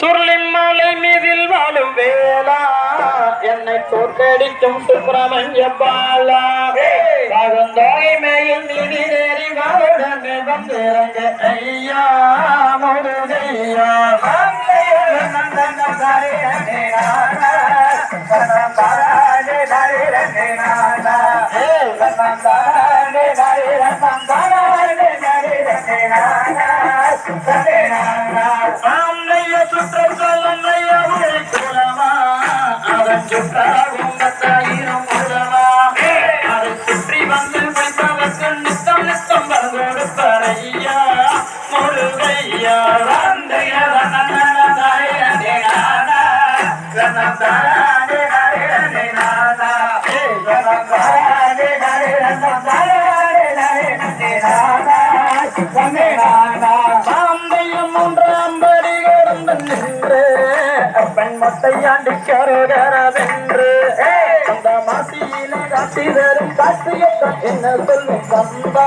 சுருளிமலை மீதில் வாழும் வேளா என்னை தோற்கடிக்கும் சுப்பிரமணிய பாலா. பகந்தோய் நிதி நேரி வாழுடனே வந்திறங்க ஐயா. முருகையா ஆம்னைய நித்தம் கொடுப்பறையா முருகையா வந்தைய மொட்டையாண்டு கருகரவென்று. அந்த மாசியில காட்டி தரும் காட்சியத்தான் என்ன சொல்லும்? சந்தா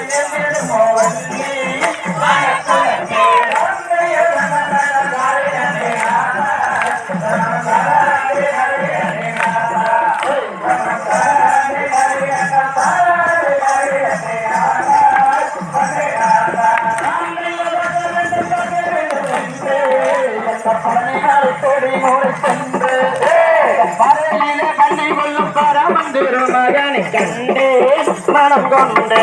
அவர் ஆனந்தம் கொண்ட மகனை கண்டே மனம் கொண்டு